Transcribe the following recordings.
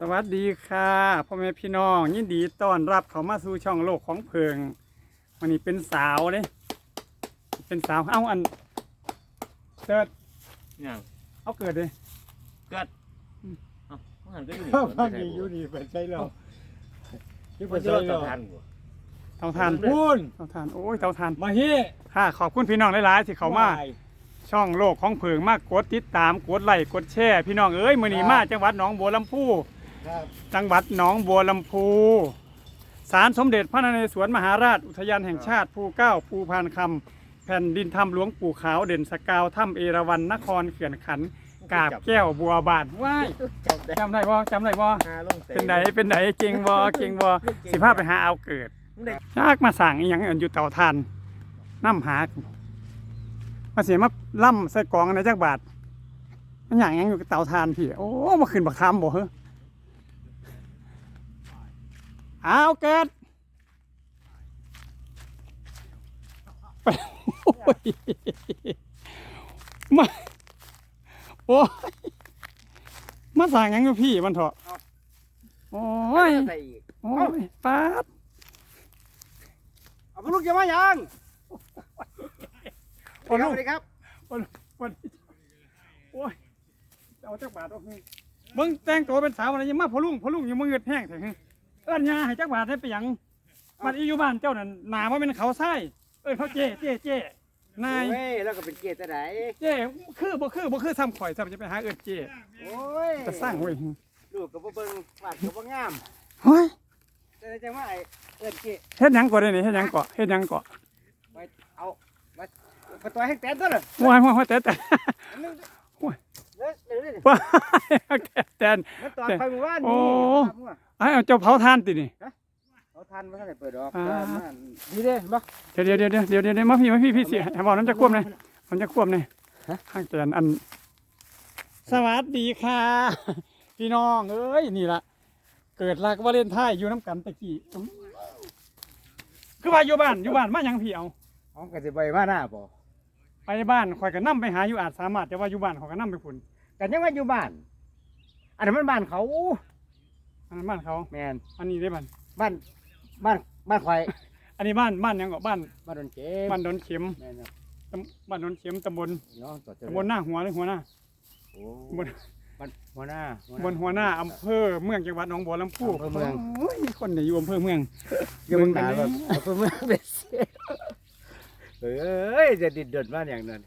สวัสดีค่ะพ่อแม่พี่น้องยินดีต้อนรับเขามาสู่ช่องโลกของเพิงวันนี้เป็นสาวเลยเป็นสาวเอาอันเกิดยังเอาเกิดเลยเกิดเอ้ามันหันก็อยู่นี่พักดีอยู่นี่เป็นใช่แล้วที่มัเป็นนจะใช่รอดแล้ต่อวทันบ่เตาทานพูนเตาทานโอ้ยเตาทานมาฮีค่ะขอบคุณพี่น้องหลายๆที่เขามาช่องโลกของเพิงมากกดติดตามกดไลค์กดแชร์พี่น้องเอ้ยมื้อนี้มาจังหวัดหนองบัวลำพูครับ จังหวัดหนองบัวลำพูศาลสมเด็จพระนเรศวรมหาราชอุทยานแห่งชาติภูเก้าภูพานคำแผ่นดินถ้ำหลวงปู่ขาวเด่นสกาวถ้ำเอราวัณนครเขื่อนขันธ์กาบแก้วบัวบานว้ายจำได้จำได้บ่จำได้บ่หาลงเตะเป็นไหนเป็นไหนเก่งบ่เก่งบ่สิพาไปหาเอาเกิดยากมาสั่งอีหยังอันอยู่เตาทานน้ำหามาเสียมาล่ำใส่กองในจักบาทมันอย่างหยังอยู่กับเตาทานพี่โอ้มาขึ้นบักคำบ่เฮ้อ เอาเกิดไปโอ้ยมาโอ้ยมาสั่งหยังอยู่พี่มันเถอะโอ้ยใส่อีกโอ้ยปาดเอาพลูกจะมายังโอ้ยสวัสดีครับวันวันโอ้ยเอาจักบาทเอาให้มึงแต่งตัวเป็นสาวอะไรยังมาพะลุงพะลุงยังมึงเงิดแห้งแท้ เอิ้นยาให้จักบาทให้ไปหยังมันอีอยู่บ้านเจ้านั่นหนาว่าเป็นเขาไส้เอิ้นเขาเจ๊เจ๊เจ๊นายเฮ้ยแล้วก็เป็นเกตแต่ไหนเจ๊คือบ่คือบ่คือซ้ำข่อยซ้ำจะไปหาเอิ้นเจ๊โอ้ยจะสร้างเว้ยลูกกับบ่เบิ่งวาดกับบ่งามเฮ้ยแต่จังว่าไอ้เอิ้นเกตเฮ็ดหยังก่อนได้นี่เฮ็ดหยังก่อนเฮ็ดหยังก่อนไปเอามาไปต่อยให้แตนตัวน่ะโอ้ยโอ้ยโอ้ยแต่แต่ ว้ายแตน มันต่อยไปหมู่บ้านโอ้ นี่ไอ้เอาเจ้าเผาทานตินี่เขาทันบ่ทันได้เปิดดอกอ่ามันดีเด้บ่เดี๋ยวเดี๋ยวเดี๋ยวเดี๋ยวเดี๋ยวเดี๋ยวมาพี่มาพี่พี่สิให้บอกน้ำจะควบเลยมันจะควบเลยข้างแกนอัน สวัสดีค่ะ พี่น้องเอ้ยนี่ละเกิดรักวาเลนไทน์อยู่น้ำกันตะกี้อื้อคือว่าอยู่บ้านอยู่บ้านมาหยังพี่เอา หอมก็สิไปมาหน้าบ่ ไปบ้านคอยกันนั่ไปหาอยู่อาจสามารถแต่ว่าอยู่บ้านเขอยกันนั่ไปฝุ่นกันยังว่าอยู่บ้าน อันนั้นมันบ้านเขาอันนั้นบ้านเขา แม่นอันนี้ได้บ้านบ้านบ้านบ้านข่อยอันนี้บ้านบ้านหยังก็บ้านบ้านดอนเก๋บ้านดอนเข็มแม่นครับตำบ้านดอนเข็มตำบลเนาะต่อเจริญตำบลหน้าหัวหรือหัวหน้าโอ้ตำบลบ้านหัวหน้าตำบลหัวหน้าอำเภอเมืองจังหวัดหนองบัวลำพูอำเภอเมือง โอ้ยคนเนี่ยอยู่อำเภอเมืองอยู่เมืองหนาแบบอำเภอเมืองเบส เอ้ยจะดิดเดินบ้านอย่างนั้น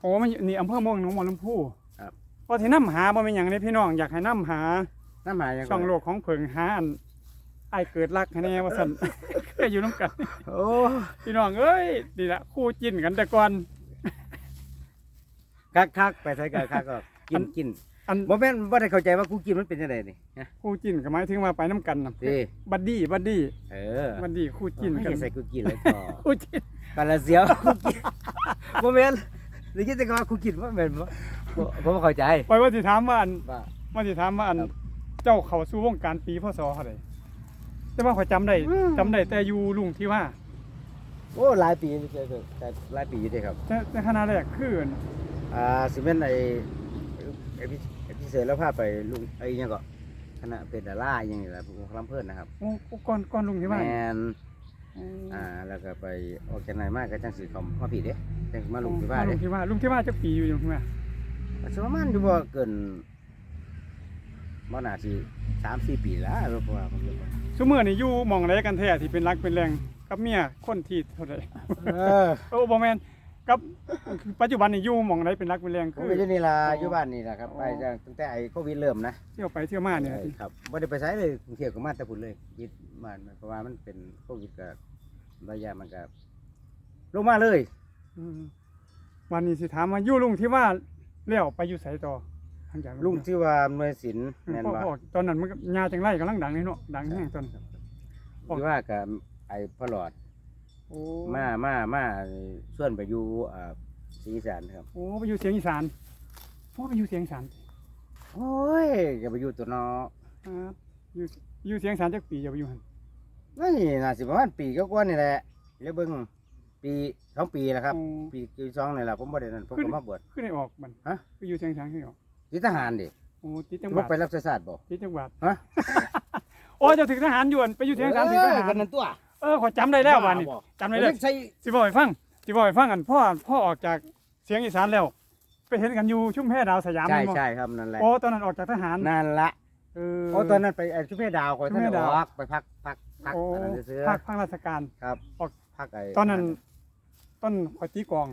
โอ้มันนี่อำเภอเมืองหนองบัวลำพูครับ พอที่น้ำหาบ่เป็นอย่างนี้พี่น้องอยากให้น้ำหาน้ำหมายยังช่องโลกของเพิงหาอันไอายเกิดรักให้แน่ว่าสัน เคยอยู่น้ำกัน โอ้พี่น้องเอ้ยนี่ละคู่จิ้นกันแต่ก่อน คักคักๆไปใส่กันคักก็กินกิน อันบ่แม่นบ่ได้เข้าใจว่ากูกินมันเป็นยังไงนี่ฮะคู่จิ้นก็หมายถึงว่าไปน้ำกันนะดีบัดดี้บัดดี้เออบัดดี้คู่จิ้นไม่กันใส่กูกินเลยต่อคู่จิ้นกันละเสียวกูกินบ่แม่นหรือคิดแต่ว่ากูกินบ่แม่นบ่บ่บ่เข้าใจไปว่าสิถามว่าอันว่า ว่าสิถามว่าอันครับเจ้าเข้าสู่วงการปีพศเท่าใดแต่ว่าข่อยจำได้อืม จำได้แต่อยู่ลุงที่ว่าโอ้หลายปีนี่เจอแต่หลายปีอยู่เด้ครับ แต่แต่ขณะแรกคืออันอ่าสิแม่นไอ้ไอ้พี่ไอ้พี่ เสือแล้วพาไปลุงไอ้หยังก็คณะเป็นดาราอหยังนี่แหละผมลำเพิ่นนะครับโอ้ก่อนก่อนลุงที่แมว่านอ่าแล้วก็ไปออกจากไหนมากก็จังสิเขามาผิดเด้จังสิมาลุงที่บ้านลุเด้งที่ว่าลุงที่ว่าจักปีอยู่อยู่ที่ว่าสประมาณอยู่บ่เกินบ่น่าสิ3-4ปีแล้วเพราะว่าผมอยู่บ่ซุมื้อนี่อยู่หม่องใดกันแท้ที่เป็นรักเป็นแรงกับเมียคนที่เท่าใดเออโอ้บ่แม่น กับปัจจุบันนี่อยู่หม่องใดเป็นรักเป็นแรงผมคือก็อยู่นี่ล่ะอ๋ออยู่บ้านนี่ล่ะครับอ๋อไปตั้งแต่ไอ้โควิดเริ่มนะเที่ยวไปเที่ยวมาเนี่ยเออครับบ่ได้ไปไสเลยกรุงเทพก็มาแต่พุ่นเลยยึดบ้านเพราะว่ามันเป็นโควิดก็ระยะมันก็ลงมาเลย อืมวันนี้สิถามว่าอยู่ลุงที่ว่าแล้วไปอยู่ไสต่อหลังจากลุงที่ว่าหน่วยศิลป์อืมแม่นพ่อบ่พ่อตอนนั้นมันก็ยาจังไรกำลังดังนี่เนาะดังแห้งตอน ที่ว่ากับไอ้พ่อหลอด โอ้มามามาส่วนไปอยู่อ่าศรีอีสานครับ โอ้ไปอยู่เสียงอีสานโอ้ไปอยู่เสียงอีสานโอ้ยก็ไปอยู่ตัวเนออ่าอยู่อยู่เสียงอีสานจักปีอย่าไปอยู่หั่นนี่น่าสิประมาณปีก็กว่านี่แหละแล้วเบิ่งปีสองปีแล้วครับ โอ้ปีที่สองนี่แหละผมบ่ได้นั่นผมก็มาบวช ขึ้นได้ออกมันฮะ ไปอยู่เสียงอีสานขึ้นได้ออกที่ทหารดิโอ้ติดจังหบ่วัดไปรับศาสตร์บ่ ติดจังหวัดฮะ โอ้เจะถึงทหารยวนไปอยู่เทียงการถึงทหารกันนั่นตัว เออขอยจำได้แล้ววันนี้บ่จำได้แล้วใช่สิบอกให้ฟังสิบอกให้ฟังกันพ่อพ่อออกจากเสียงอีสานแล้ว ไปเห็นกันอยู่ชุ่มแพดาวสยามใช่แม่นบ่ใช่ครับนั่นแหละโอ้ตอนนั้นออกจากทหารนั่นละเออ โอ้ตอนนั้นไปไอ้ชุมเพดาวคอยท่านชุมเพดาว ออกไปพักพักพักโอ้อันนั้นซื้อภาคภาคราชการครับออก พักไอ้ตอนนั้นต้นขอยตีกลอง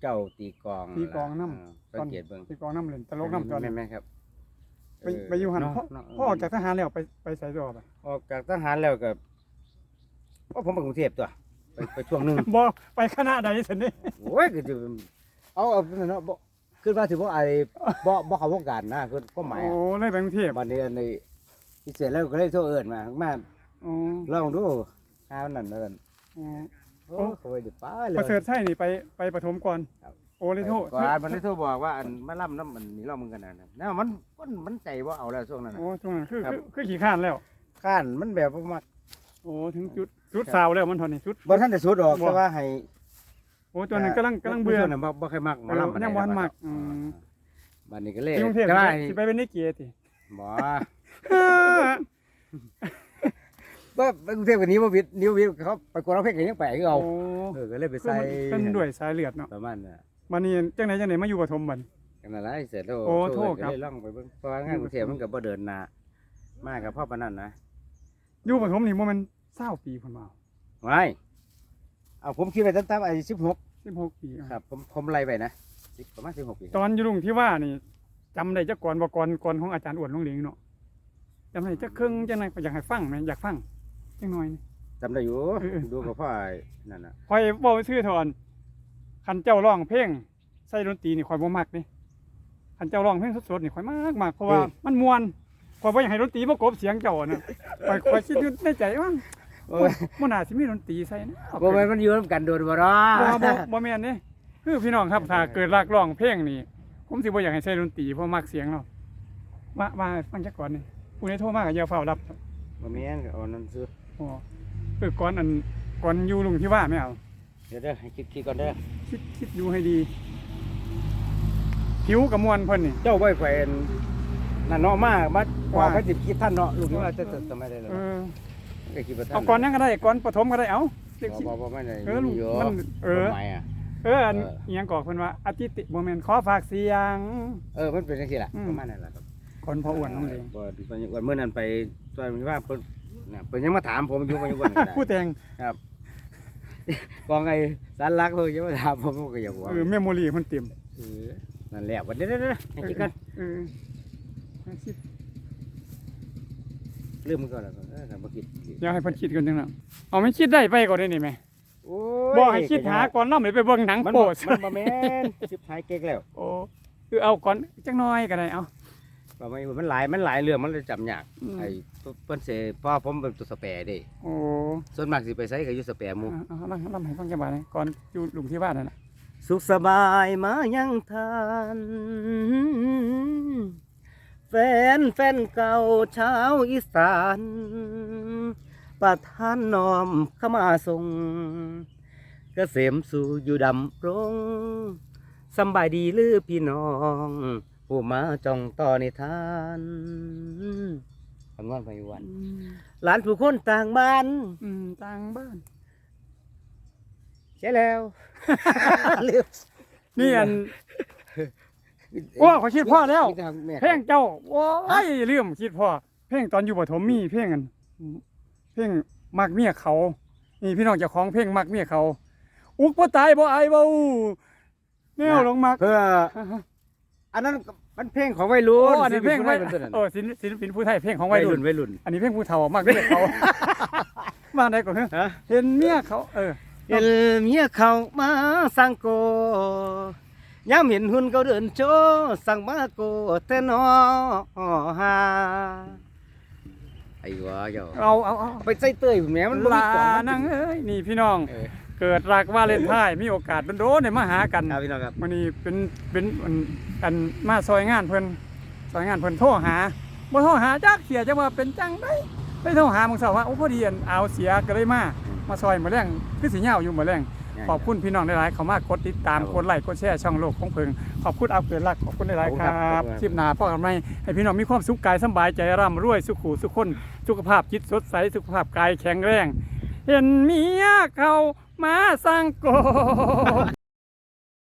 เจ้าตีกลองตีกลองนำ เออสังเกตเบิ่งตีกลองน้ำเล่นตลกน้ำตอนแม่นั้นนแม่นครับไปไปอยู่หันเะพ่อเะพ่อออกจากทหารแล้วไปไปใส่ตัวไปออกจากทหารแล้วก็ โอ้ผมไปกรุงเทพตัวไปไปช่วงหนึงบ่ไปคณะใดสินี่โอ้ยก็จะเอาเอาเนาะบ่ขึ้นมาถือว่าไอ้บ่บ่เข้าวงการนะคือก็หมายโอ้เลยไปกรุงเทพบัดนี้อันนี้พิเศษแล้วก็เลยโทรเอิ้นมามาโอ้ลองดูหาอันนั่นนั่นโอ้โอ้ โหดิป้าเลย ประเสริฐใช่นี่ไปไปปฐมก่อนครับ โอ้เลยโทษก่อนมันเลยโทรบอกว่าอันมาล่ำน้ำมันนี่เรามึงกันนะนะมันมันมันใจว่าเอาแล้วช่วงนั้นน่ะ โอ้ช่วงนั้นคือครับ คือคือขี่ข้านแล้ว ข้านมันแบบว่ามัก โอ้ถึงจุด จุดสาวแล้วมันเทอนนี่จุด บ่ทันได้สุดออกบ่ แต่ว่าให้โอ้ตัวนั้นกำลังกำลังเบื่อช่วนั้นบ่บ่เคยมักหมาล่ำเออยังบ่ทันมักอืม บัดนี้ก็เลยที่กรุงเทพแต่ว่าสิไปเป็นนิเกติบ่บ่ไปกรุงเทพกันนี้บ่วิทย์นิ้ววิทย์เขาไปกวดร้องเพลงกันยังไปคือเอาโอ้เออก็เลยไปคือใส่มันเป็นด้วยสายเลือดเนาะประมาณน่ะบัดนี้จังไหนจังไหนมาอยู่ปฐมบัด กันนั่นแหละเสร็จแล้วโอ้โทษก็ครับเลยล่องไปเบิ่งเพราะว่างานกรุงเทพมันก็บ่เดินหน้ามากับพ่อปานนั้นนะอยู่ปฐมนี่บ่แม่น 20ปีพุ่นว่าไว้เอาผมคิดไปตั้งแต่อายุ16 16ปีอะครับ ผมผมไล่ไปนะสิบประมาณ16ปีตอนอยู่ลุงที่ว่านี่จำได้จักก่อนบ่ก่อนก่อนของอาจารย์อ้วนลุงเหลงเนาะจำได้จักครึ่งจังไหนอยากให้ฟังแหมอยากฟังจังหน่อยนี่ จำได้อยู่เออ ดูกับพ่อไอ้นั่นน่ะข่อยเว้าชื่อเถอนคันเจ้าร้องเพลงใส่ดนตรีนี่ข่อยบ่มักนี่คันเจ้าร้องเพลงสดๆนี่ข่อยมากมากเพราะว่ามันม่วนข่อยบ่อยากให้ดนตรีมากบเสียงเจ้าน่ะข่อยข่อยคิดอยู่ในใจว่า โอ้ยบ่น่าสิมีดนตรีใส่นะบ่แม่นมันอยู่นํกันโดนบ่เนาะบ่บ่บ่แม่นเด้คือพี่น้องครับถ้าเกิดรักร้องเพลงนี่ผมสิบ่อยากให้ใส่ดนตรีเพราะมักเสียงเนาะว่าว่าฟังจักก่อนนี่ผู้ใดโทรมาก็อย่าเฝ้ารับบ่แม่นก็เอานั่นซื้ออ๋อคือก่อนอันก่อนอยู่ลุงที่ว่าไม่เอาเดี๋ยวเด้อให้คิดคิดก่อนเด้อคิดคิดดูให้ดีผิวกับมวลเพิ่นนี่เจ้าบ่แขวนนั่นเนาะมามาว่าว่าเขาสิคิดท่านเนาะลูกนี่ว่าจะจะไม่ได้แล้วเออ ก็คิดว่าท่านเอาก่อนนั้นก็ได้ก่อนปฐมก็ได้เอาเด็กบ่สิบ่บ่ไม่ได้เออลูกอยู่มันเออหมายอะ เอออันเอออิ หยังก่อเพิ่นว่าอาทิติบ่แม่นขอฝากเสียง เออมันเป็นจังซี่ล่ะอืม ประมาณนั้นล่ะครับคนพออ้วนน้องเลงบ่วันเมื่อนั้นไปช่วยมันว่าเพิ่นน่ะเพิ่นยังมาถามผมอยู่ว่าอยู่บ่ได้ผู้แต่งกองไอ้สารลักเพิ่นยังมาถามผมผมก็อยากบอกเออเมมโมรี่เพิ่นเต็มเออนั่นแหละวันเด้อๆๆให้คิดกันเออให้คิด ลืมมันก่อนแล้วก็เออถ้าบ่คิดอยากให้เพิ่นคิดกันจังนั้นเอาไม่คิดได้ไปก่อนได้นี่แหมโอ้บ่ให้คิดหาก่อนนำไปเบิ่งหนังมันโป๊บ่มันบ่แม่นสิบหายเก๊กแล้ว โอ้คือเอาก่อนจังน้อยก็ได้เอาบ่แม่นมันหลายมันหลายเรื่องมันเลยจำยากอืมไอ้เพิ่นสิเพราะผมเป็นตัวสแปรเด้โอ้ส่วนมากสิไปใช้ก็อยู่สแปรหมู่เอาเอาลำลำให้ฟังจังหวะนี้ก่อนอยู่ลุงที่ว่านั่นน่ะสุขสบายมายังทาน แฟนแฟนเก่าชาวอีสานประทานน้อมเข้ามาส่งเกษมสู่อยู่ดำรงสำบายดีหรือพี่น้องผู้มาจ้องต่อในทานคำนวณไปวันหลานผู้คนต่างบ้านอืมต่างบ้าน ใช่แล้วเร็วนี่อัน โอ้ขอคิดพ่อแล้ว มีต่แม่เพลงเจ้าโอ้ยลืมคิดพ่อเพลงตอนอยู่ปฐมมีเพลงอันเพลงมักเมียเขานี่พี่น้องเจ้าของเพลงมักเมียเขา อุกบ่ตายบ่อายเบาแนวลงมักเพื่ออันนั้นมันเพลงของวัยรุ่โอ้นอันนี้เพลงไว้ศิลปินผู้ใดเป็นตัวนั้นโอ้ศิลป์ศิลปินผู้ไทยเพลงของวัยรุ่น วัยรุ่น อันนี้เพลงผู้เฒ่ามักเมียเขา มาได้ก่อนเถอะฮะ เห็นเมียเขา เออเห็นเมียเขามาสั่งโก ย้ำเห็นหุ่นเขาเดินโชว์สั่งมาโกแต่นอฮาไอ้วะเจ้าเอาเอาเอาไปใส่เต้ยแหม่มันบ่ลามีก่อนนังเอ้ยนี่พี่น้อง เออเกิดรักวาเลนไทน์มีโอกาสโดนๆได้มาหากันครับพี่น้องครับ มันนี่เป็นเป็นอันอันมาซอยงานเพิ่นซอยงานเพิ่นโทรหาบ่โทรหาจักเสียจังว่าเป็นจังไดไปโทรหามึงเสาว่าโอ้พอดีอันเอาเสียก็เลยมามาซอยมาแรงคือสิเหย้าอยู่มาแรงง่าย ขอบคุณพี่น้องหลายๆเขามากดติดตามครับผมกดไลค์กดแชร์ช่องโลกของเพิงขอบคุณเอาเกินรักขอบคุณหลายๆคขอบคุณครัรับบคลิปหน้าพ่อกันไหมให้พี่น้องมีความสุขกายสำบายใจร่ำรวยสุขุสุขคนสุขภาพจิตสดใสสุขภาพกายแข็งแรง เห็นเมียเขามาสร้างโก